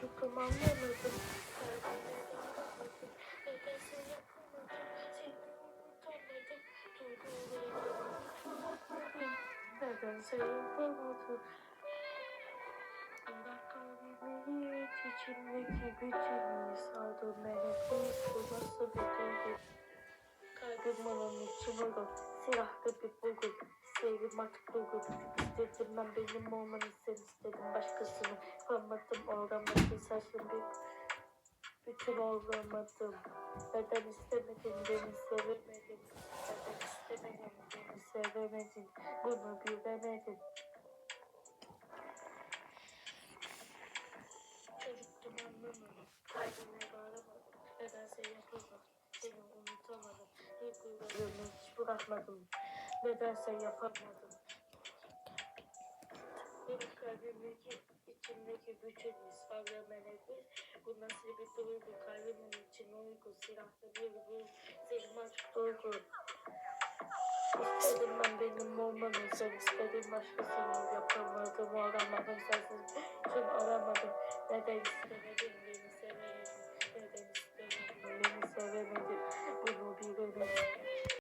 Çocukluğumu anlayamadım. Duygularımı Nedense yapamadım. Bırak kalbimi içimdeki bütün sardım beni bu nasıl bir duygu Kalbim bana mutluluğu silahlı bir bulgur Sevdim artık bulgur İstedim ben benim olmanı sen istedim başkasını Yapamadım olamadım saçım bir bütün olamadım Neden istemedin beni sevemedin Neden istemedin beni sevemedin Bunu bilemedin Çocuktum anlamadım. Kalbime bağlamadım. Nedense yapamadım. Seni unutamadım. İlk duygularımı hiç bırakmadım. Nedense yapamadım. Benim kalbimdeki, içimdeki bütün varlığı melekler. Bu nasıl bir duygu? Kalbimin için uyku, silahlı bir. Senin açık duygu. İstedim ben benim olmanı, sen istedin başkasını yapamadım, aramadım sensiz için aramadım. Neden